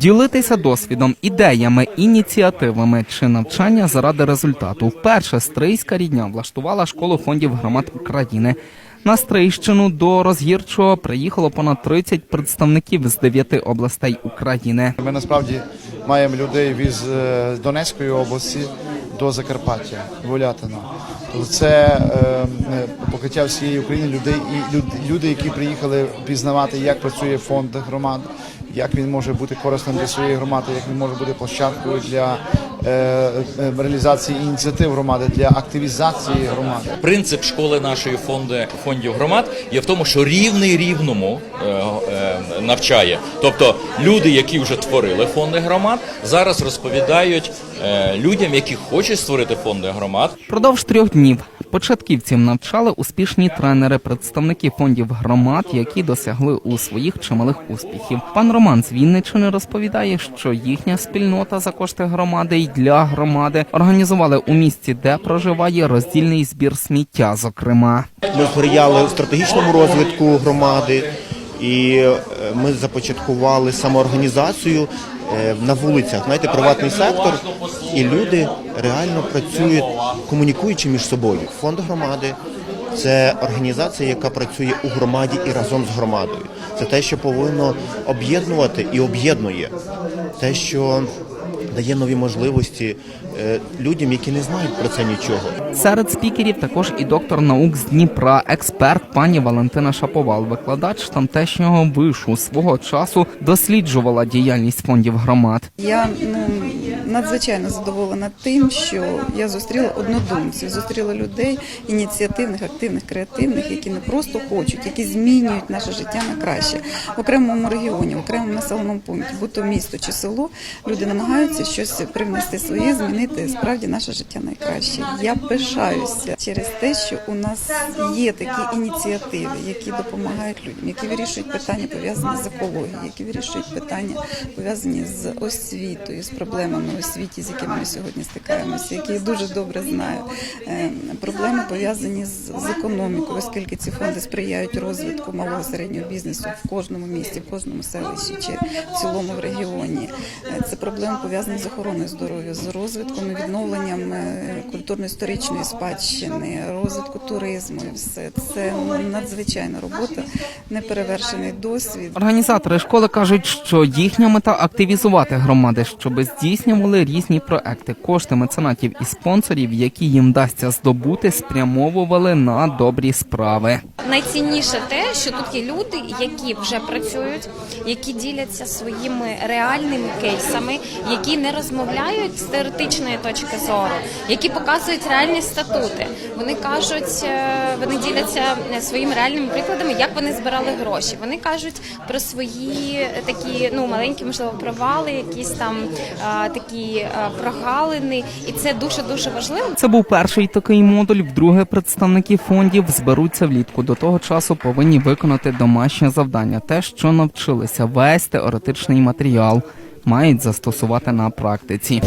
Ділитися досвідом, ідеями, ініціативами чи навчання заради результату. Вперше Стрийська рідня влаштувала школу фондів громад України. На Стрийщину до розгірчого приїхало понад 30 представників з 9 областей України. Ми насправді маємо людей від е, Донецької області до Закарпаття, Волятина. Це е, покриття всієї України людей і люд- люди, які приїхали пізнавати, як працює фонд громад, як він може бути корисним для своєї громади, як він може бути площадкою для е, е, реалізації ініціатив громади, для активізації громади. Принцип школи нашої фонди, фондів громад є в тому, що рівний рівному е, навчає. Тобто люди, які вже творили фонди громад, зараз розповідають людям, які хочуть створити фонди громад, Продовж трьох днів початківців навчали успішні тренери, представники фондів громад, які досягли у своїх чималих успіхів. Пан Роман з Вінничини розповідає, що їхня спільнота за кошти громади і для громади організували у місті, де проживає роздільний збір сміття. Зокрема, Ми сприяли стратегічному розвитку громади, і е, ми започаткували самоорганізацію е, на вулицях. Знаєте, приватний сектор, і люди реально працюють, комунікуючи між собою. Фонд громади це організація, яка працює у громаді і разом з громадою. Це те, що повинно об'єднувати і об'єднує, те, що дає нові можливості е, людям, які не знають про це нічого. серед спікерів також і доктор наук з Дніпра, експерт пані Валентина Шаповал, викладач тамтешнього вишу свого часу досліджувала діяльність фондів громад. Я ну надзвичайно задоволена тим, що я зустріла однодумців, зустріла людей ініціативних, активних, креативних, які не просто хочуть, які змінюють наше життя на краще в окремому регіоні, в окремому населеному пункті, будь то місто чи село. Люди намагаються щось привнести своє, змінити справді наше життя найкраще. Я пишаюся через те, що у нас є такі ініціативи, які допомагають людям, які вирішують питання пов'язані з екологією, які вирішують питання пов'язані з освітою, з проблемами у освіті, з якими ми сьогодні стикаємося, які дуже добре знаю. Е, Проблеми пов'язані з, економікою, оскільки ці фонди сприяють розвитку малого середнього бізнесу в кожному місті, в кожному селищі чи в цілому в регіоні. Е, Це проблеми пов'язані з охороною здоров'я, з розвитком і відновленням е, культурно-історичної спадщини, розвитку туризму. І все це надзвичайна робота, неперевершений досвід. Організатори школи кажуть, що їхня мета активізувати громади, щоб здійснювали різні проекти. Кошти меценатів і спонсорів, які їм вдасться здобути, спрямовували на добрі справи. Найцінніше те, що тут є люди, які вже працюють, які діляться своїми реальними кейсами, які не розмовляють з теоретичної точки зору, які показують реальні статути. Вони кажуть, е, вони діляться своїми реальними прикладами, як вони збирали гроші. Вони кажуть про свої такі ну маленькі, можливо, провали, якісь там е, такі е, прогалини, і це дуже дуже важливо. Це був перший такий модуль. Вдруге представники фондів зберуться влітку. До того часу повинні виконати домашнє завдання. Те, що навчилися, весь теоретичний матеріал мають застосувати на практиці.